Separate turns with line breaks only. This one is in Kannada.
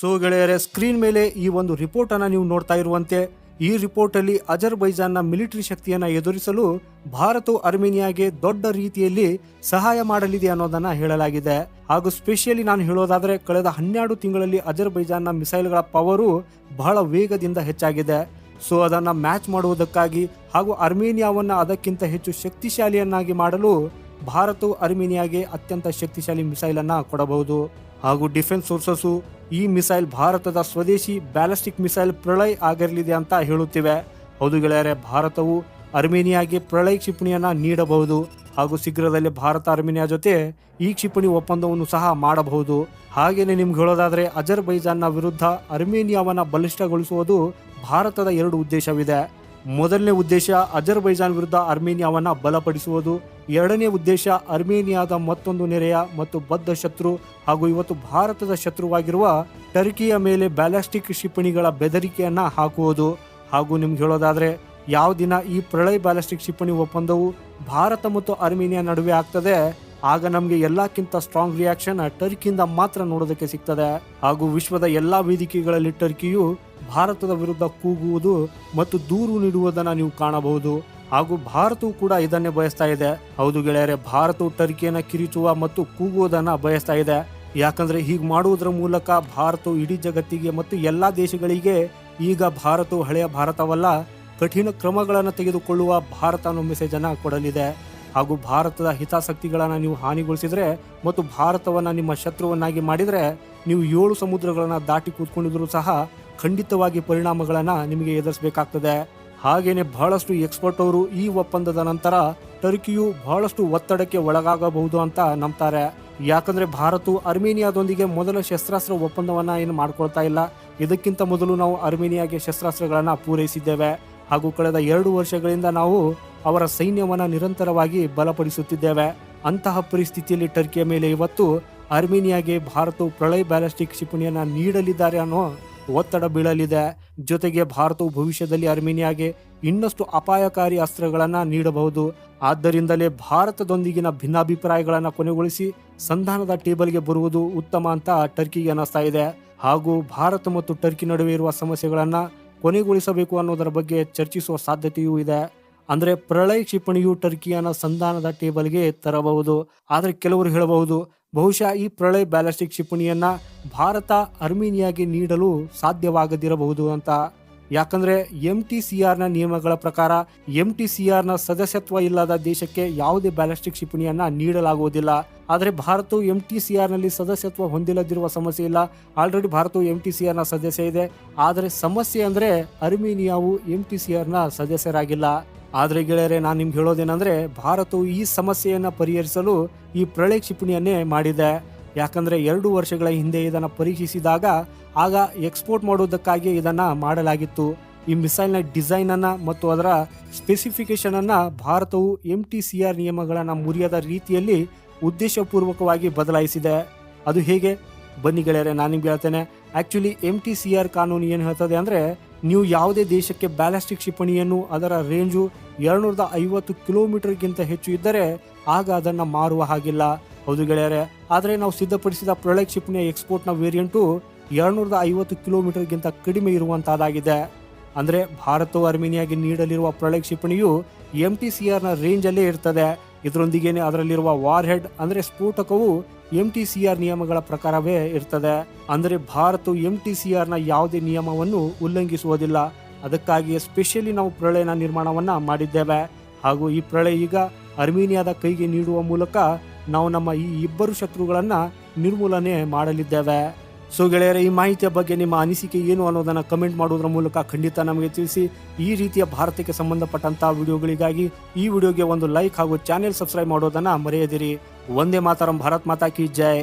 ಸೊ ಗೆಳೆಯರೆ ಸ್ಕ್ರೀನ್ ಮೇಲೆ ಈ ಒಂದು ರಿಪೋರ್ಟ್ ಅನ್ನ ನೀವು ನೋಡ್ತಾ ಇರುವಂತೆ, ಈ ರಿಪೋರ್ಟ್ ಅಲ್ಲಿ ಅಜರ್ಬೈಜಾನ್ನ ಮಿಲಿಟರಿ ಶಕ್ತಿಯನ್ನ ಎದುರಿಸಲು ಭಾರತವು ಅರ್ಮೇನಿಯಾಗೆ ದೊಡ್ಡ ರೀತಿಯಲ್ಲಿ ಸಹಾಯ ಮಾಡಲಿದೆ ಅನ್ನೋದನ್ನ ಹೇಳಲಾಗಿದೆ. ಹಾಗೂ ಸ್ಪೆಷಲಿ ನಾನು ಹೇಳೋದಾದ್ರೆ, ಕಳೆದ ಹನ್ನೆರಡು ತಿಂಗಳಲ್ಲಿ ಅಜರ್ಬೈಜಾನ್ನ ಮಿಸೈಲ್ಗಳ ಪವರು ಬಹಳ ವೇಗದಿಂದ ಹೆಚ್ಚಾಗಿದೆ. ಸೊ ಅದನ್ನ ಮ್ಯಾಚ್ ಮಾಡುವುದಕ್ಕಾಗಿ ಹಾಗೂ ಅರ್ಮೇನಿಯಾವನ್ನ ಅದಕ್ಕಿಂತ ಹೆಚ್ಚು ಶಕ್ತಿಶಾಲಿಯನ್ನಾಗಿ ಮಾಡಲು ಭಾರತವು ಅರ್ಮೇನಿಯಾಗೆ ಅತ್ಯಂತ ಶಕ್ತಿಶಾಲಿ ಮಿಸೈಲನ್ನು ಕೊಡಬಹುದು. ಹಾಗೂ ಡಿಫೆನ್ಸ್ ಸೋರ್ಸಸ್ಸು ಈ ಮಿಸೈಲ್ ಭಾರತದ ಸ್ವದೇಶಿ ಬ್ಯಾಲಿಸ್ಟಿಕ್ ಮಿಸೈಲ್ ಪ್ರಳಯ್ ಆಗಿರಲಿದೆ ಅಂತ ಹೇಳುತ್ತಿವೆ. ಹೌದು ಗೆಳೆಯರೆ, ಭಾರತವು ಅರ್ಮೇನಿಯಾಗೆ ಪ್ರಳಯ ಕ್ಷಿಪಣಿಯನ್ನು ನೀಡಬಹುದು ಹಾಗೂ ಶೀಘ್ರದಲ್ಲೇ ಭಾರತ ಅರ್ಮೇನಿಯಾ ಜೊತೆ ಈ ಕ್ಷಿಪಣಿ ಒಪ್ಪಂದವನ್ನು ಸಹ ಮಾಡಬಹುದು. ಹಾಗೆಯೇ ನಿಮ್ಗೆ ಹೇಳೋದಾದರೆ, ಅಜರ್ಬೈಜಾನ್ನ ವಿರುದ್ಧ ಅರ್ಮೇನಿಯಾವನ್ನು ಬಲಿಷ್ಠಗೊಳಿಸುವುದು ಭಾರತದ ಎರಡು ಉದ್ದೇಶವಿದೆ. ಮೊದಲನೇ ಉದ್ದೇಶ ಅಜರ್ಬೈಜಾನ್ ವಿರುದ್ಧ ಅರ್ಮೇನಿಯಾವನ್ನ ಬಲಪಡಿಸುವುದು. ಎರಡನೇ ಉದ್ದೇಶ ಅರ್ಮೇನಿಯಾದ ಮತ್ತೊಂದು ನೆರೆಯ ಮತ್ತು ಬದ್ಧ ಶತ್ರು ಹಾಗೂ ಇವತ್ತು ಭಾರತದ ಶತ್ರುವಾಗಿರುವ ಟರ್ಕಿಯ ಮೇಲೆ ಬ್ಯಾಲಿಸ್ಟಿಕ್ ಕ್ಷಿಪಣಿಗಳ ಬೆದರಿಕೆಯನ್ನು ಹಾಕುವುದು. ಹಾಗೂ ನಿಮ್ಗೆ ಹೇಳೋದಾದರೆ, ಯಾವ ದಿನ ಈ ಪ್ರಳಯ ಬ್ಯಾಲಿಸ್ಟಿಕ್ ಕ್ಷಿಪಣಿ ಒಪ್ಪಂದವು ಭಾರತ ಮತ್ತು ಅರ್ಮೇನಿಯಾ ನಡುವೆ ಆಗ್ತದೆ, ಆಗ ನಮಗೆ ಎಲ್ಲಕ್ಕಿಂತ ಸ್ಟ್ರಾಂಗ್ ರಿಯಾಕ್ಷನ್ ಟರ್ಕಿಯಿಂದ ಮಾತ್ರ ನೋಡೋದಕ್ಕೆ ಸಿಗ್ತದೆ. ಹಾಗೂ ವಿಶ್ವದ ಎಲ್ಲಾ ವೇದಿಕೆಗಳಲ್ಲಿ ಟರ್ಕಿಯು ಭಾರತದ ವಿರುದ್ಧ ಕೂಗುವುದು ಮತ್ತು ದೂರು ನೀಡುವುದನ್ನು ನೀವು ಕಾಣಬಹುದು. ಹಾಗೂ ಭಾರತವು ಕೂಡ ಇದನ್ನೇ ಬಯಸ್ತಾ ಇದೆ. ಹೌದು ಗೆಳೆಯರೆ, ಭಾರತವು ಟರ್ಕಿಯನ್ನು ಕಿರಿಚುವ ಮತ್ತು ಕೂಗುವುದನ್ನು ಬಯಸ್ತಾ ಇದೆ. ಯಾಕಂದ್ರೆ ಹೀಗೆ ಮಾಡುವುದರ ಮೂಲಕ ಭಾರತವು ಇಡೀ ಜಗತ್ತಿಗೆ ಮತ್ತು ಎಲ್ಲ ದೇಶಗಳಿಗೆ ಈಗ ಭಾರತವು ಹಳೆಯ ಭಾರತವಲ್ಲ, ಕಠಿಣ ಕ್ರಮಗಳನ್ನು ತೆಗೆದುಕೊಳ್ಳುವ ಭಾರತ ಅನ್ನೋ ಮೆಸೇಜ್ ಅನ್ನ ಕೊಡಲಿದೆ. ಹಾಗೂ ಭಾರತದ ಹಿತಾಸಕ್ತಿಗಳನ್ನ ನೀವು ಹಾನಿಗೊಳಿಸಿದ್ರೆ ಮತ್ತು ಭಾರತವನ್ನ ನಿಮ್ಮ ಶತ್ರುವನ್ನಾಗಿ ಮಾಡಿದ್ರೆ, ನೀವು ಏಳು ಸಮುದ್ರಗಳನ್ನ ದಾಟಿ ಕೂತ್ಕೊಂಡಿದ್ರು ಸಹ ಖಂಡಿತವಾಗಿ ಪರಿಣಾಮಗಳನ್ನು ನಿಮಗೆ ಎದುರಿಸಬೇಕಾಗ್ತದೆ. ಹಾಗೇನೆ ಬಹಳಷ್ಟು ಎಕ್ಸ್ಪರ್ಟ್ ಅವರು ಈ ಒಪ್ಪಂದದ ನಂತರ ಟರ್ಕಿಯು ಬಹಳಷ್ಟು ಒತ್ತಡಕ್ಕೆ ಒಳಗಾಗಬಹುದು ಅಂತ ನಂಬ್ತಾರೆ. ಯಾಕಂದ್ರೆ ಭಾರತವು ಅರ್ಮೇನಿಯಾದೊಂದಿಗೆ ಮೊದಲ ಶಸ್ತ್ರಾಸ್ತ್ರ ಒಪ್ಪಂದವನ್ನ ಏನು ಮಾಡ್ಕೊಳ್ತಾ ಇಲ್ಲ. ಇದಕ್ಕಿಂತ ಮೊದಲು ನಾವು ಅರ್ಮೇನಿಯಾಗೆ ಶಸ್ತ್ರಾಸ್ತ್ರಗಳನ್ನ ಪೂರೈಸಿದ್ದೇವೆ. ಹಾಗೂ ಕಳೆದ ಎರಡು ವರ್ಷಗಳಿಂದ ನಾವು ಅವರ ಸೈನ್ಯವನ್ನ ನಿರಂತರವಾಗಿ ಬಲಪಡಿಸುತ್ತಿದ್ದೇವೆ. ಅಂತಹ ಪರಿಸ್ಥಿತಿಯಲ್ಲಿ ಟರ್ಕಿಯ ಮೇಲೆ ಇವತ್ತು ಅರ್ಮೇನಿಯಾಗೆ ಭಾರತವು ಪ್ರಳಯ ಬ್ಯಾಲಿಸ್ಟಿಕ್ ಕ್ಷಿಪಣಿಯನ್ನ ನೀಡಲಿದ್ದಾರೆ ಅನ್ನೋ ಒತ್ತಡ ಬೀಳಲಿದೆ. ಜೊತೆಗೆ ಭಾರತವು ಭವಿಷ್ಯದಲ್ಲಿ ಅರ್ಮೇನಿಯಾಗೆ ಇನ್ನಷ್ಟು ಅಪಾಯಕಾರಿ ಅಸ್ತ್ರಗಳನ್ನು ನೀಡಬಹುದು. ಆದ್ದರಿಂದಲೇ ಭಾರತದೊಂದಿಗಿನ ಭಿನ್ನಾಭಿಪ್ರಾಯಗಳನ್ನು ಕೊನೆಗೊಳಿಸಿ ಸಂಧಾನದ ಟೇಬಲ್ಗೆ ಬರುವುದು ಉತ್ತಮ ಅಂತ ಟರ್ಕಿಗೆ ಅನ್ನಿಸ್ತಾ ಇದೆ. ಹಾಗೂ ಭಾರತ ಮತ್ತು ಟರ್ಕಿ ನಡುವೆ ಇರುವ ಸಮಸ್ಯೆಗಳನ್ನು ಕೊನೆಗೊಳಿಸಬೇಕು ಅನ್ನೋದರ ಬಗ್ಗೆ ಚರ್ಚಿಸುವ ಸಾಧ್ಯತೆಯೂ ಇದೆ. ಅಂದರೆ ಪ್ರಳಯ ಕ್ಷಿಪಣಿಯು ಟರ್ಕಿಯನ್ನ ಸಂಧಾನದ ಟೇಬಲ್ಗೆ ತರಬಹುದು. ಆದರೆ ಕೆಲವರು ಹೇಳಬಹುದು ಬಹುಶಃ ಈ ಪ್ರಳಯ ಬ್ಯಾಲಿಸ್ಟಿಕ್ ಕ್ಷಿಪಣಿಯನ್ನ ಭಾರತ ಅರ್ಮೇನಿಯಾಗೆ ನೀಡಲು ಸಾಧ್ಯವಾಗದಿರಬಹುದು ಅಂತ. ಯಾಕಂದ್ರೆ ಎಂ ಟಿ ಸಿ ಆರ್ನ ನಿಯಮಗಳ ಪ್ರಕಾರ ಎಂ ಟಿ ಸಿ ಆರ್ನ ಸದಸ್ಯತ್ವ ಇಲ್ಲದ ದೇಶಕ್ಕೆ ಯಾವುದೇ ಬ್ಯಾಲಿಸ್ಟಿಕ್ ಕ್ಷಿಪಣಿಯನ್ನ ನೀಡಲಾಗುವುದಿಲ್ಲ. ಆದರೆ ಭಾರತವು ಎಂ ಟಿ ಸಿ ಆರ್ನಲ್ಲಿ ಸದಸ್ಯತ್ವ ಹೊಂದಿಲ್ಲದಿರುವ ಸಮಸ್ಯೆ ಇಲ್ಲ. ಆಲ್ರೆಡಿ ಭಾರತವು ಎಂ ಟಿ ಸಿ ಆರ್ನ ಸದಸ್ಯ ಇದೆ. ಆದರೆ ಸಮಸ್ಯೆ ಅಂದ್ರೆ ಅರ್ಮೇನಿಯಾವು ಎಂ ಟಿ ಸಿ ಆರ್ನ ಸದಸ್ಯರಾಗಿಲ್ಲ. ಆದ್ರೆ ಗೆಳೆಯರೆ, ನಾನು ನಿಮ್ಗೆ ಹೇಳೋದೇನಂದ್ರೆ, ಭಾರತವು ಈ ಸಮಸ್ಯೆಯನ್ನು ಪರಿಹರಿಸಲು ಈ ಪ್ರಳಯ ಕ್ಷಿಪಣಿಯನ್ನೇ ಮಾಡಿದೆ. ಯಾಕಂದರೆ ಎರಡು ವರ್ಷಗಳ ಹಿಂದೆ ಇದನ್ನು ಪರೀಕ್ಷಿಸಿದಾಗ, ಆಗ ಎಕ್ಸ್ಪೋರ್ಟ್ ಮಾಡೋದಕ್ಕಾಗಿ ಇದನ್ನು ಮಾಡಲಾಗಿತ್ತು. ಈ ಮಿಸೈಲ್ನ ಡಿಸೈನನ್ನು ಮತ್ತು ಅದರ ಸ್ಪೆಸಿಫಿಕೇಷನನ್ನು ಭಾರತವು ಎಂ ಟಿ ಸಿ ಆರ್ ನಿಯಮಗಳನ್ನು ಮುರಿಯದ ರೀತಿಯಲ್ಲಿ ಉದ್ದೇಶಪೂರ್ವಕವಾಗಿ ಬದಲಾಯಿಸಿದೆ. ಅದು ಹೇಗೆ? ಬನ್ನಿ ಗೆಳೆಯರೆ, ನಾನು ನಿಮ್ಗೆ ಹೇಳ್ತೇನೆ. Actually M T C R ಕಾನೂನು ಏನು ಹೇಳ್ತದೆ ಅಂದ್ರೆ ನೀವು ಯಾವುದೇ ದೇಶಕ್ಕೆ ಬ್ಯಾಲಿಸ್ಟಿಕ್ ಕ್ಷಿಪಣಿಯನ್ನು ಅದರ ರೇಂಜು ಎರಡುನೂರದ ಐವತ್ತು ಕಿಲೋಮೀಟರ್ಗಿಂತ ಹೆಚ್ಚು ಇದ್ದರೆ ಆಗ ಅದನ್ನು ಮಾರುವ ಹಾಗಿಲ್ಲ. ಹೌದು ಗೆಳೆಯರೆ, ಆದರೆ ನಾವು ಸಿದ್ಧಪಡಿಸಿದ ಪ್ರಳಯ ಕ್ಷಿಪಣಿಯ ಎಕ್ಸ್ಪೋರ್ಟ್ನ ವೇರಿಯಂಟು ಎರಡುನೂರದ ಐವತ್ತು ಕಿಲೋಮೀಟರ್ಗಿಂತ ಕಡಿಮೆ ಇರುವಂತಹದ್ದಾಗಿದೆ ಅಂದರೆ ಭಾರತವು ಅರ್ಮೇನಿಯಾಗೆ ನೀಡಲಿರುವ ಪ್ರಳಯ ಕ್ಷಿಪಣಿಯು ಎಂ ಟಿ ಸಿ ಆರ್ನ ರೇಂಜಲ್ಲೇ ಇರ್ತದೆ. ಇದರೊಂದಿಗೇನೆ ಅದರಲ್ಲಿರುವ ವಾರ್ ಹೆಡ್ ಅಂದರೆ ಸ್ಫೋಟಕವು ಎಂ ಟಿ ಸಿ ಆರ್ ನಿಯಮಗಳ ಪ್ರಕಾರವೇ ಇರ್ತದೆ. ಅಂದರೆ ಭಾರತವು ಎಂ ಟಿ ಸಿ ಆರ್ನ ಯಾವುದೇ ನಿಯಮವನ್ನು ಉಲ್ಲಂಘಿಸುವುದಿಲ್ಲ. ಅದಕ್ಕಾಗಿ ಸ್ಪೆಷಲಿ ನಾವು ಪ್ರಳಯನ ನಿರ್ಮಾಣವನ್ನು ಮಾಡಿದ್ದೇವೆ. ಹಾಗೂ ಈ ಪ್ರಳಯ ಈಗ ಅರ್ಮೇನಿಯಾದ ಕೈಗೆ ನೀಡುವ ಮೂಲಕ ನಾವು ನಮ್ಮ ಈ ಇಬ್ಬರು ಶತ್ರುಗಳನ್ನು ನಿರ್ಮೂಲನೆ ಮಾಡಲಿದ್ದೇವೆ. ಸೊ ಗೆಳೆಯರೆ, ಈ ಮಾಹಿತಿಯ ಬಗ್ಗೆ ನಿಮ್ಮ ಅನಿಸಿಕೆ ಏನು ಅನ್ನೋದನ್ನು ಕಮೆಂಟ್ ಮಾಡೋದ್ರ ಮೂಲಕ ಖಂಡಿತ ನಮಗೆ ತಿಳಿಸಿ. ಈ ರೀತಿಯ ಭಾರತಕ್ಕೆ ಸಂಬಂಧಪಟ್ಟಂತಹ ವಿಡಿಯೋಗಳಿಗಾಗಿ ಈ ವಿಡಿಯೋಗೆ ಒಂದು ಲೈಕ್ ಹಾಗೂ ಚಾನೆಲ್ ಸಬ್ಸ್ಕ್ರೈಬ್ ಮಾಡೋದನ್ನ ಮರೆಯದಿರಿ. ಒಂದೇ ಮಾತರಂ, ಭಾರತ್ ಮಾತಾ ಕಿ ಜೈ.